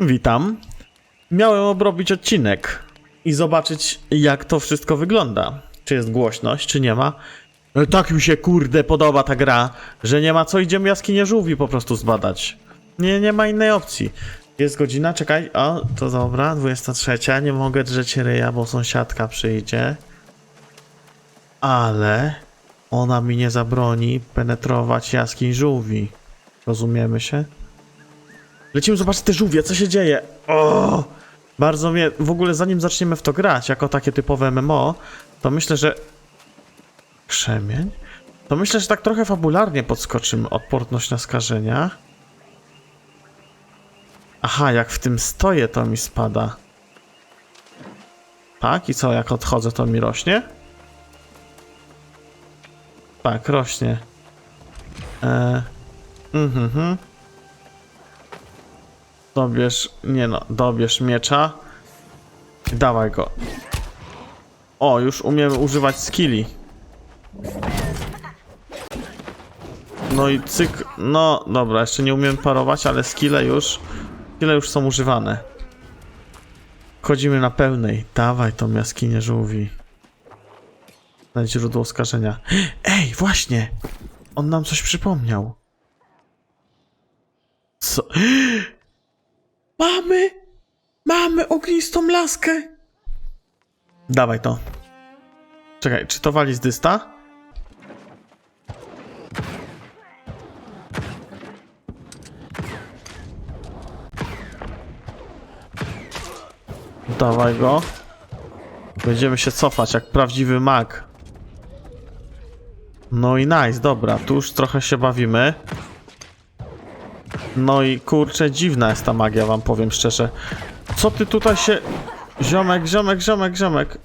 Witam. Miałem obrobić odcinek i zobaczyć, jak to wszystko wygląda. Czy jest głośność, czy nie ma. E, Tak mi się kurde podoba ta gra, że nie ma co idziemy jaskinię żółwi po prostu zbadać. Nie, nie ma innej opcji. Jest godzina, czekaj, o, to dobra, 23, nie mogę drzeć ryja, bo sąsiadka przyjdzie. Ale ona mi nie zabroni penetrować jaskiń żółwi. Rozumiemy się? Lecimy zobaczyć te żółwie, co się dzieje. O! Bardzo mnie, w ogóle zanim zaczniemy w to grać, jako takie typowe MMO, to myślę, że... Krzemień? To myślę, że tak trochę fabularnie podskoczymy odporność na skażenia. Aha, jak w tym stoję, to mi spada. Tak, i co, jak odchodzę, to mi rośnie? Tak, rośnie. Eee... Mhm, mhm. Dobierz, nie no, dobierz miecza. Dawaj go. O, już umiemy używać skilli. No i cyk, no dobra, jeszcze nie umiem parować, ale skille już, skille już są używane. Chodzimy na pełnej. Dawaj tą jaskinię żółwi. Znajdź źródło skażenia. Ej, właśnie! On nam coś przypomniał. Co? Mamy! Mamy ognistą laskę! Dawaj to. Czekaj, czy to wali z dysta? Dawaj go. Będziemy się cofać jak prawdziwy mag. No i nice, dobra, tu już trochę się bawimy. No i kurczę, dziwna jest ta magia, wam powiem szczerze. Co ty tutaj się... Ziomek, ziomek, ziomek, ziomek.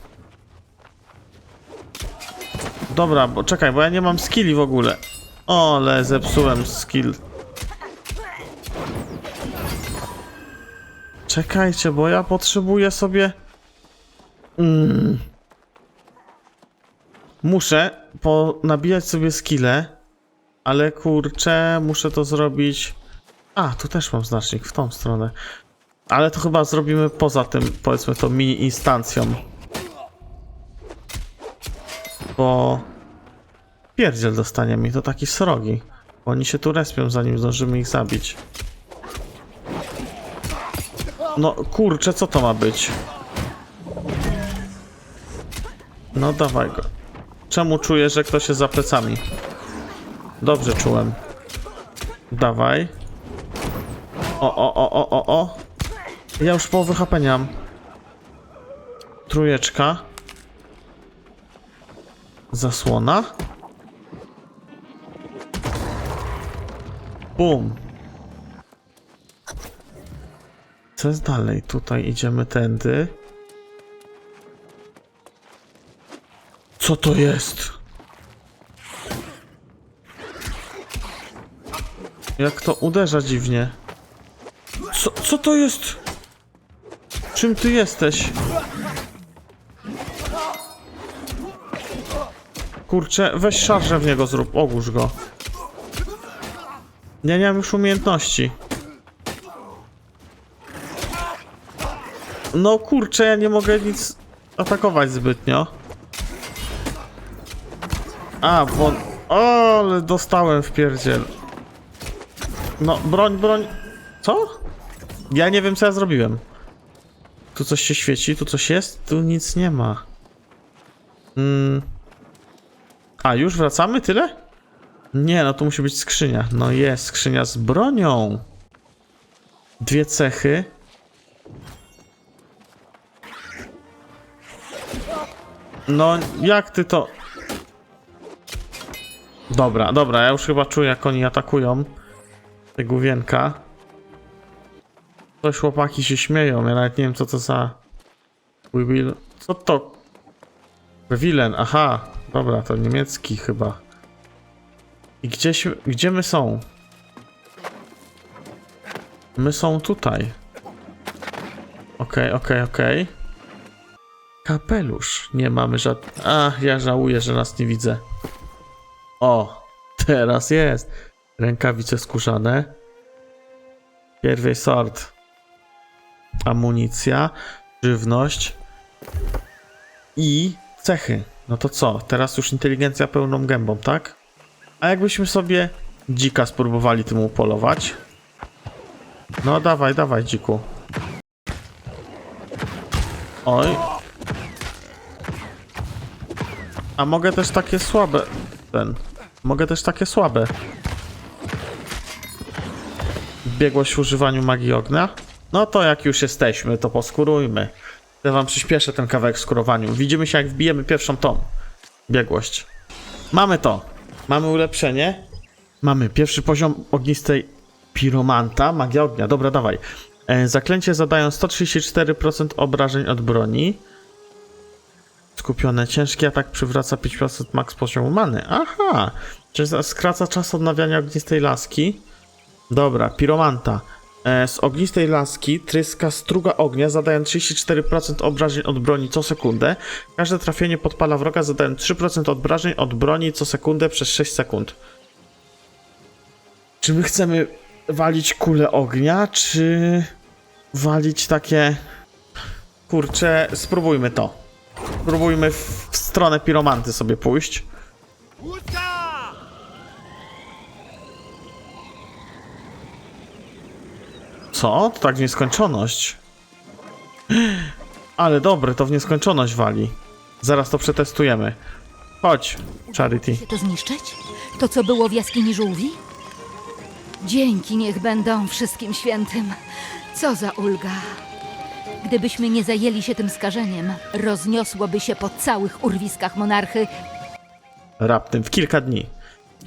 Dobra, bo czekaj, bo ja nie mam skilli w ogóle. Ole, zepsułem skill. Czekajcie, bo ja potrzebuję sobie... Mm. Muszę ponabijać sobie skille, ale kurczę, muszę to zrobić... A, tu też mam znacznik w tą stronę. Ale to chyba zrobimy poza tym, powiedzmy to mini instancją. Bo... Pierdziel dostaniemy i to taki srogi. Oni się tu respią, zanim zdążymy ich zabić. No kurczę, co to ma być? No dawaj go. Czemu czuję, że ktoś jest za plecami? Dobrze czułem. Dawaj. O, o, o, o, o, o. Ja już połowę HP nie mam. Trójeczka. Zasłona. Bum. Co jest dalej? Tutaj idziemy tędy. Co to jest? Jak to uderza dziwnie. Co, to jest? Czym ty jesteś? Kurczę, weź szarżę w niego zrób, ogłusz go. Ja nie mam już umiejętności. No kurczę, ja nie mogę nic atakować zbytnio. A, bo... O, ale dostałem w pierdziel. No, broń, broń. Co? Ja nie wiem, co ja zrobiłem. Tu coś się świeci, tu coś jest, tu nic nie ma. Mm. A, już wracamy? Tyle? Nie, no to musi być skrzynia. No jest, skrzynia z bronią. Dwie cechy. No, jak ty to... Dobra, dobra, ja już chyba czuję, jak oni atakują. Te główienka. Coś chłopaki się śmieją, ja nawet nie wiem co to za... We will... Co to? Wilen, aha. Dobra, to niemiecki chyba. I gdzieś... Gdzie my są? My są tutaj. Okej, okej, okej. Kapelusz. Nie mamy żadnych... A, ja żałuję, że nas nie widzę. O, teraz jest. Rękawice skórzane. Pierwej sort. Amunicja, żywność i cechy. No to co? Teraz już inteligencja pełną gębą, tak? A jakbyśmy sobie dzika spróbowali tym upolować? No dawaj, dawaj dziku. Oj. A mogę też takie słabe. Ten. Mogę też takie słabe. Biegłość w używaniu magii ognia? No to jak już jesteśmy, to poskurujmy. Ja wam przyspieszę ten kawałek w skurowaniu. Widzimy się jak wbijemy pierwszą tą. Biegłość. Mamy to. Mamy ulepszenie. Mamy pierwszy poziom ognistej piromanta. Magia ognia. Dobra, dawaj. E, zaklęcie zadają 134% obrażeń od broni. Skupione. Ciężki atak przywraca 5% max poziomu many. Aha. Czy za- skraca czas odnawiania ognistej laski? Dobra, piromanta. E, z ognistej laski tryska struga ognia, zadając 34% obrażeń od broni co sekundę. Każde trafienie podpala wroga, zadając 3% obrażeń od broni co sekundę przez 6 sekund. Czy my chcemy walić kule ognia, czy walić takie... Kurczę, spróbujmy to. Spróbujmy w stronę piromanty sobie pójść. Co? To tak w nieskończoność. Ale dobre, to w nieskończoność wali. Zaraz to przetestujemy. Chodź, Charity. się to zniszczyć? To, co było w jaskini żółwi? Dzięki niech będą wszystkim świętym. Co za ulga. Gdybyśmy nie zajęli się tym skażeniem, rozniosłoby się po całych urwiskach monarchy. Raptem w kilka dni.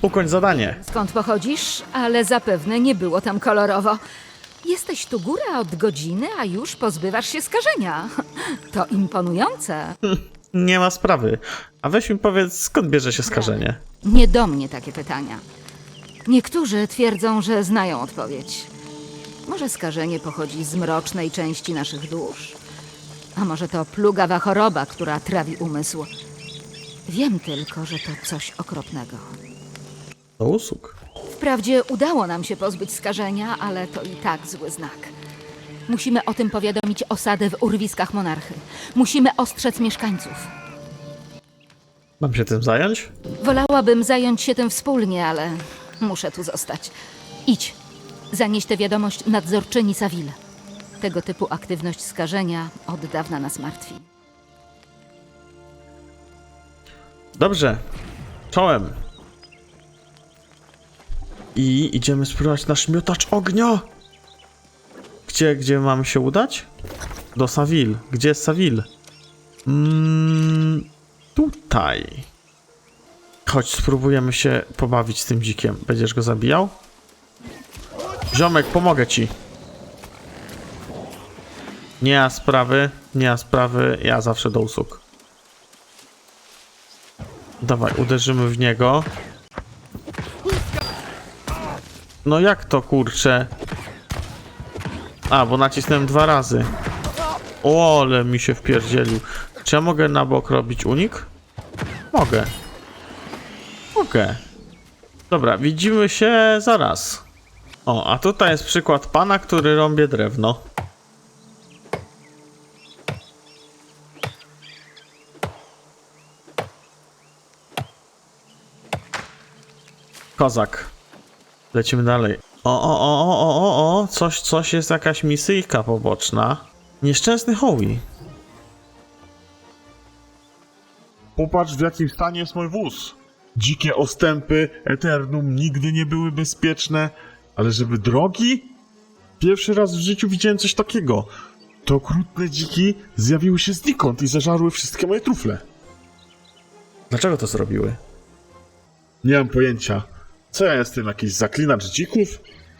Ukończ zadanie. Skąd pochodzisz? Ale zapewne nie było tam kolorowo. Jesteś tu góra od godziny, a już pozbywasz się skażenia. To imponujące. Nie ma sprawy. A weź mi powiedz, skąd bierze się skażenie? Nie do mnie takie pytania. Niektórzy twierdzą, że znają odpowiedź. Może skażenie pochodzi z mrocznej części naszych dusz, a może to plugawa choroba, która trawi umysł. Wiem tylko, że to coś okropnego. Do usług. Wprawdzie udało nam się pozbyć skażenia, ale to i tak zły znak. Musimy o tym powiadomić osadę w urwiskach monarchy. Musimy ostrzec mieszkańców. Mam się tym zająć? Wolałabym zająć się tym wspólnie, ale muszę tu zostać. Idź, zanieś tę wiadomość nadzorczyni Saville. Tego typu aktywność skażenia od dawna nas martwi. Dobrze. Czołem. I idziemy spróbować nasz miotacz ognia. Gdzie, gdzie mamy się udać? Do Saville. Gdzie jest Saville? Mm, tutaj. Chodź, spróbujemy się pobawić z tym dzikiem. Będziesz go zabijał? Ziomek, pomogę ci. Nie ma sprawy, nie ma sprawy, ja zawsze do usług. Dawaj, uderzymy w niego. No jak to kurczę? A, bo nacisnąłem dwa razy. O, ale mi się wpierdzielił. Czy ja mogę na bok robić unik? Mogę. Mogę. Dobra, widzimy się zaraz. O, a tutaj jest przykład pana, który rąbie drewno. Kozak. Lecimy dalej. O, o, o, o, o, o, o, coś, coś jest jakaś misyjka poboczna. Nieszczęsny Howie. Popatrz w jakim stanie jest mój wóz. Dzikie ostępy Eternum nigdy nie były bezpieczne, ale żeby drogi? Pierwszy raz w życiu widziałem coś takiego. Te okrutne dziki zjawiły się znikąd i zażarły wszystkie moje trufle. Dlaczego to zrobiły? Nie mam pojęcia. Co ja jestem, jakiś zaklinacz dzików?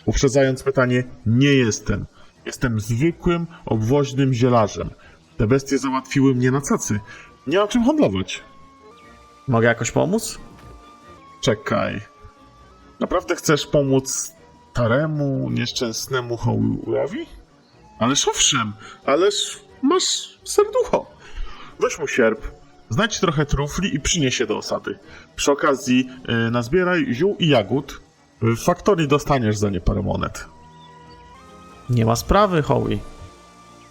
Uprzedzając pytanie, nie jestem. Jestem zwykłym, obwoźnym zielarzem. Te bestie załatwiły mnie na cacy. Nie mam czym handlować. Mogę jakoś pomóc? Czekaj. Naprawdę chcesz pomóc staremu, nieszczęsnemu Hołowi? Ależ owszem, ależ masz serducho. Weź mu sierp, znajdź trochę trufli i przynieś je do osady. Przy okazji yy, nazbieraj ziół i jagód. W faktorii dostaniesz za nie parę monet. Nie ma sprawy, Howie.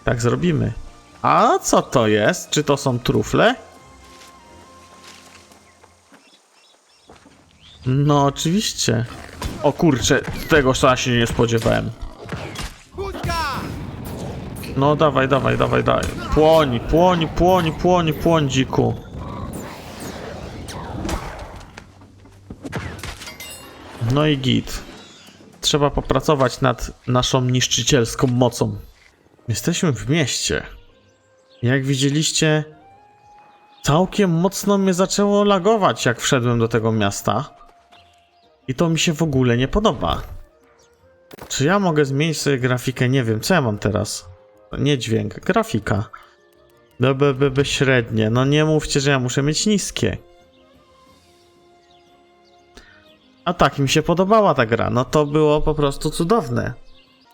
Tak zrobimy. A co to jest? Czy to są trufle? No, oczywiście. O kurczę, tego ja się nie spodziewałem. No, dawaj, dawaj, dawaj, dawaj. Płoń, płoń, płoń, płoń, płoń, dziku. No i git. Trzeba popracować nad naszą niszczycielską mocą. Jesteśmy w mieście. Jak widzieliście, całkiem mocno mnie zaczęło lagować, jak wszedłem do tego miasta. I to mi się w ogóle nie podoba. Czy ja mogę zmienić sobie grafikę? Nie wiem, co ja mam teraz? Nie dźwięk, grafika. No, be, be, be średnie. No nie mówcie, że ja muszę mieć niskie. A tak mi się podobała ta gra. No to było po prostu cudowne.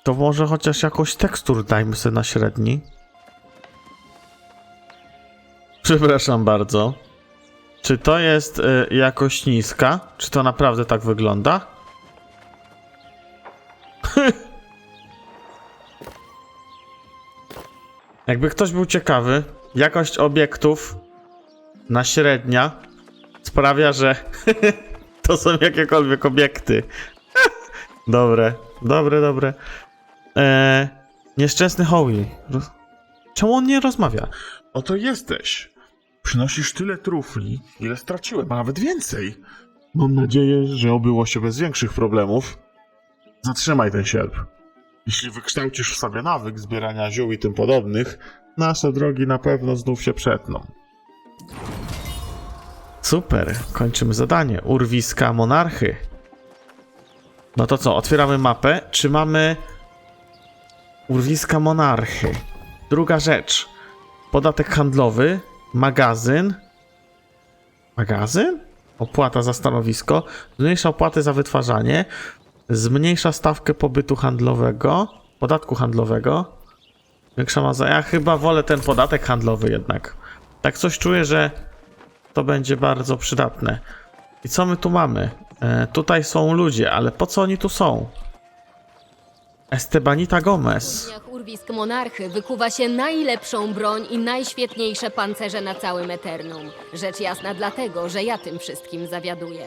To może chociaż jakoś tekstur dajmy sobie na średni. Przepraszam bardzo. Czy to jest y, jakoś niska? Czy to naprawdę tak wygląda? Jakby ktoś był ciekawy, jakość obiektów na średnia sprawia, że to są jakiekolwiek obiekty. dobre, dobre, dobre. Eee, nieszczęsny Howie. Czemu on nie rozmawia? Oto jesteś. Przynosisz tyle trufli, ile straciłem, a nawet więcej. Mam nadzieję, że obyło się bez większych problemów. Zatrzymaj ten sierp. Jeśli wykształcisz w sobie nawyk zbierania ziół i tym podobnych, nasze drogi na pewno znów się przetną. Super, kończymy zadanie. Urwiska monarchy. No to co, otwieramy mapę. Czy mamy urwiska monarchy? Druga rzecz. Podatek handlowy, magazyn. Magazyn? Opłata za stanowisko. Zmniejsza opłaty za wytwarzanie. Zmniejsza stawkę pobytu handlowego. Podatku handlowego. Większa maza. Ja chyba wolę ten podatek handlowy jednak. Tak coś czuję, że to będzie bardzo przydatne. I co my tu mamy? E, tutaj są ludzie, ale po co oni tu są? Estebanita Gomez. dniach urwisk monarchy wykuwa się najlepszą broń i najświetniejsze pancerze na całym Eternum. Rzecz jasna dlatego, że ja tym wszystkim zawiaduję.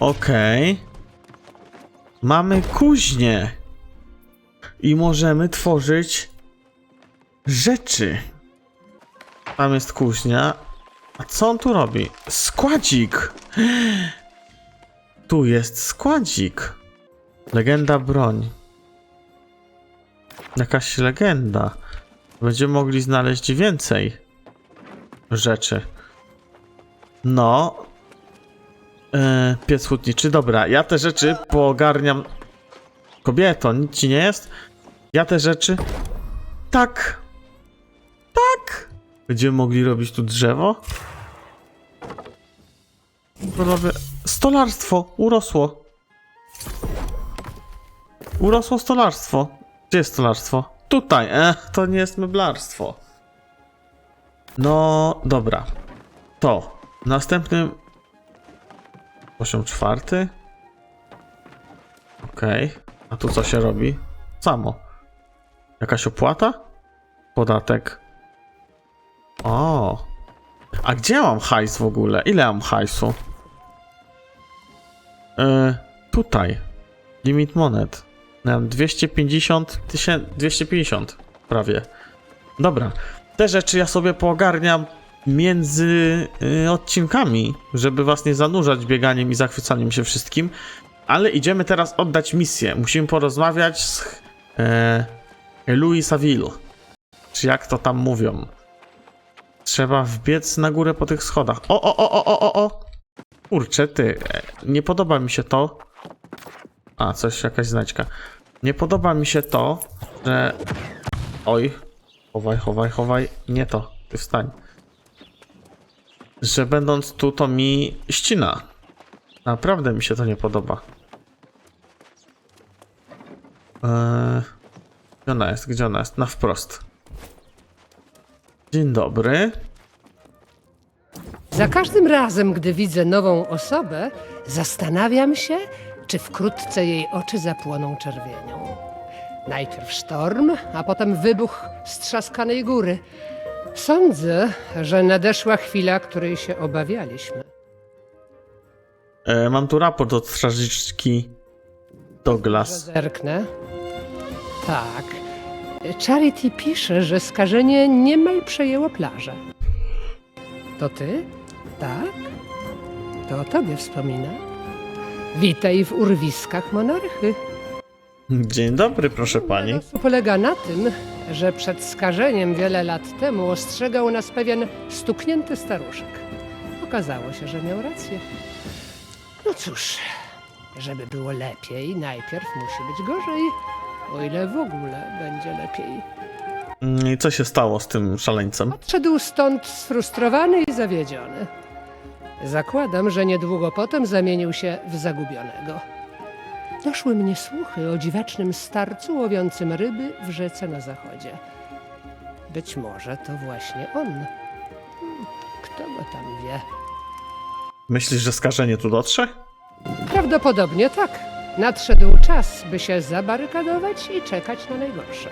Okej. Mamy kuźnię. I możemy tworzyć rzeczy. Tam jest kuźnia. A co on tu robi? Składzik! Tu jest składzik. Legenda broń. Jakaś legenda. Będziemy mogli znaleźć więcej rzeczy. No, E, piec hutniczy, dobra, ja te rzeczy poogarniam. Kobieto, nic ci nie jest? Ja te rzeczy. Tak. Tak. Będziemy mogli robić tu drzewo? Robię. Stolarstwo, urosło. Urosło stolarstwo. Gdzie jest stolarstwo? Tutaj, e, to nie jest meblarstwo. No, dobra. To. Następnym Poziom czwarty. Okej. A tu co się robi? Samo. Jakaś opłata? Podatek. O. A gdzie mam hajs w ogóle? Ile mam hajsu? Yy, tutaj. Limit monet. Mam 250 tysięcy. 250 prawie. Dobra. Te rzeczy ja sobie poogarniam między y, odcinkami, żeby was nie zanurzać bieganiem i zachwycaniem się wszystkim. Ale idziemy teraz oddać misję. Musimy porozmawiać z e, Louis Saville. Czy jak to tam mówią. Trzeba wbiec na górę po tych schodach. O, o, o, o, o, o, o! Kurczę, ty. e, Nie podoba mi się to. A, coś, jakaś znaczka. Nie podoba mi się to, że... Oj. Chowaj, chowaj, chowaj. Nie to. Ty wstań że będąc tu, to mi ścina. Naprawdę mi się to nie podoba. Eee, gdzie ona jest? Gdzie ona jest? Na wprost. Dzień dobry. Za każdym razem, gdy widzę nową osobę, zastanawiam się, czy wkrótce jej oczy zapłoną czerwienią. Najpierw sztorm, a potem wybuch strzaskanej góry. Sądzę, że nadeszła chwila, której się obawialiśmy. E, mam tu raport od strażniczki Douglas. Zerknę. Tak. Charity pisze, że skażenie niemal przejęło plażę. To ty? Tak? To o tobie wspomina. Witaj w urwiskach monarchy. Dzień dobry, proszę pani. Polega na tym, że przed skażeniem wiele lat temu ostrzegał nas pewien stuknięty staruszek. Okazało się, że miał rację. No cóż, żeby było lepiej, najpierw musi być gorzej. O ile w ogóle będzie lepiej. Mm, I co się stało z tym szaleńcem? Odszedł stąd sfrustrowany i zawiedziony. Zakładam, że niedługo potem zamienił się w zagubionego. Doszły mnie słuchy o dziwacznym starcu łowiącym ryby w rzece na zachodzie. Być może to właśnie on. Hmm, Kto go tam wie? Myślisz, że skażenie tu dotrze? Prawdopodobnie tak. Nadszedł czas, by się zabarykadować i czekać na najgorsze.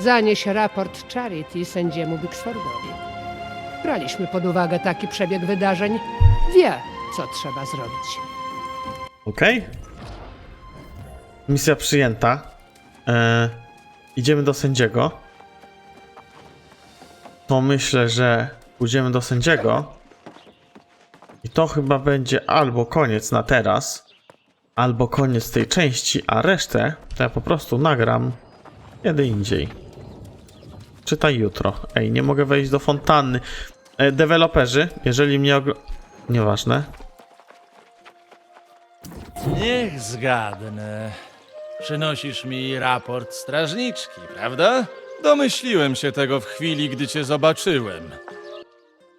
Zanieś raport Charity sędziemu Bixfordowi. Braliśmy pod uwagę taki przebieg wydarzeń. Wie, co trzeba zrobić. Okej. Misja przyjęta. E, idziemy do sędziego. To myślę, że pójdziemy do sędziego. I to chyba będzie albo koniec na teraz, albo koniec tej części, a resztę to ja po prostu nagram kiedy indziej. Czytaj jutro. Ej, nie mogę wejść do fontanny. E, deweloperzy, jeżeli mnie ogl... Nieważne. Niech zgadnę. Przynosisz mi raport strażniczki, prawda? Domyśliłem się tego w chwili, gdy cię zobaczyłem.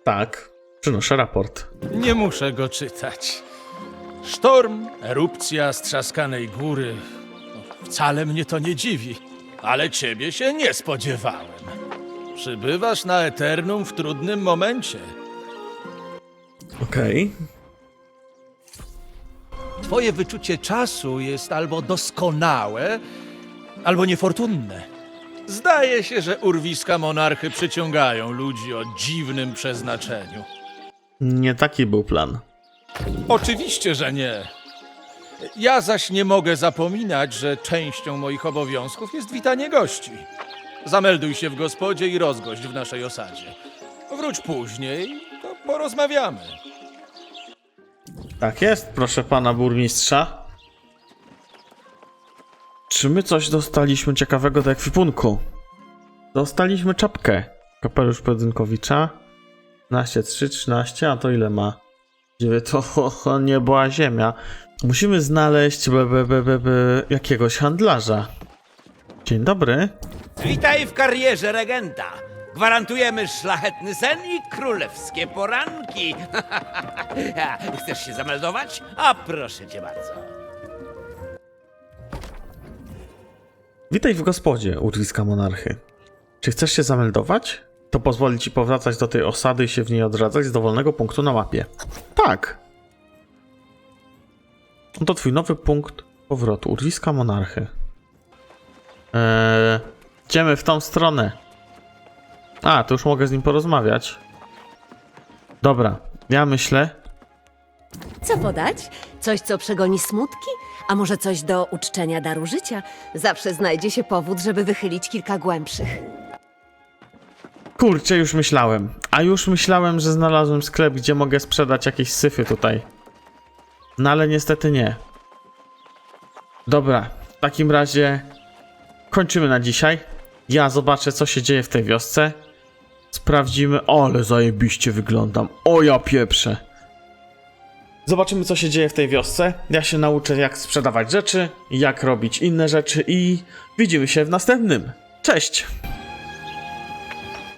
Tak, przynoszę raport. Nie muszę go czytać. Sztorm, erupcja strzaskanej góry. No, wcale mnie to nie dziwi, ale ciebie się nie spodziewałem. Przybywasz na Eternum w trudnym momencie. Okej. Twoje wyczucie czasu jest albo doskonałe, albo niefortunne. Zdaje się, że urwiska monarchy przyciągają ludzi o dziwnym przeznaczeniu. Nie taki był plan. Oczywiście, że nie. Ja zaś nie mogę zapominać, że częścią moich obowiązków jest witanie gości. Zamelduj się w gospodzie i rozgość w naszej osadzie. Wróć później, to porozmawiamy. Tak jest, proszę pana burmistrza. Czy my coś dostaliśmy ciekawego do ekwipunku? Dostaliśmy czapkę. Kapelusz pojedynkowicza. 13, 3, 13, a to ile ma? Gdzie to nie była ziemia. Musimy znaleźć jakiegoś handlarza. Dzień dobry. Witaj w karierze regenta. Gwarantujemy szlachetny sen i królewskie poranki. Chcesz się zameldować? A proszę cię bardzo. Witaj w gospodzie, urwiska monarchy. Czy chcesz się zameldować? To pozwoli ci powracać do tej osady i się w niej odradzać z dowolnego punktu na mapie. Tak. To twój nowy punkt powrotu, urwiska monarchy. Eee, idziemy w tą stronę. A, to już mogę z nim porozmawiać. Dobra, ja myślę, Co podać? Coś, co przegoni smutki? A może coś do uczczenia daru życia? Zawsze znajdzie się powód, żeby wychylić kilka głębszych. Kurczę, już myślałem. A już myślałem, że znalazłem sklep, gdzie mogę sprzedać jakieś syfy tutaj. No ale niestety nie. Dobra, w takim razie kończymy na dzisiaj. Ja zobaczę, co się dzieje w tej wiosce. Sprawdzimy. Ale zajebiście wyglądam. O, ja pieprzę. Zobaczymy, co się dzieje w tej wiosce. Ja się nauczę, jak sprzedawać rzeczy, jak robić inne rzeczy i widzimy się w następnym. Cześć!